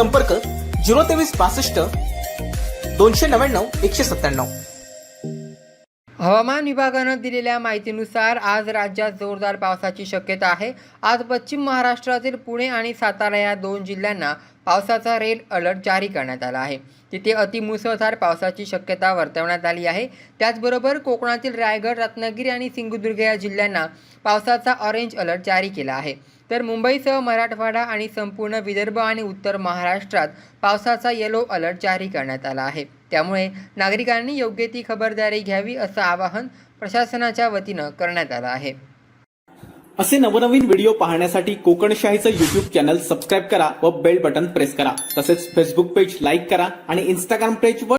संपर्क झिरो तेवीस पासष्ट दोनशे नव्याण्णव एकशे सत्त्याण्णव. हवामान विभागानं दिलेल्या माहितीनुसार आज राज्यात जोरदार पावसाची शक्यता आहे. आज पश्चिम महाराष्ट्रातील पुणे आणि सातारा या दोन जिल्ह्यांना पावसाचा रेड अलर्ट जारी करण्यात आला आहे. तिथे अतिमुसळधार पावसाची शक्यता वर्तवण्यात आली आहे. त्याचबरोबर कोकणातील रायगड रत्नागिरी आणि सिंधुदुर्ग या जिल्ह्यांना पावसाचा ऑरेंज अलर्ट जारी केला आहे. तर मुंबईसह मराठवाडा आणि संपूर्ण विदर्भ आणि उत्तर महाराष्ट्रात पावसाचा येलो अलर्ट जारी करण्यात आला आहे. त्यामुळे नागरिकांनी योग्य ती खबरदारी घ्यावी असं आवाहन प्रशासनाच्या वतीनं करण्यात आलं आहे. असे नवनवीन व्हिडिओ पाहण्यासाठी कोकणशाहीचं युट्यूब चॅनल सबस्क्राईब करा व बेल बटन प्रेस करा. तसेच फेसबुक पेज लाईक करा आणि इंस्टाग्राम पेज वर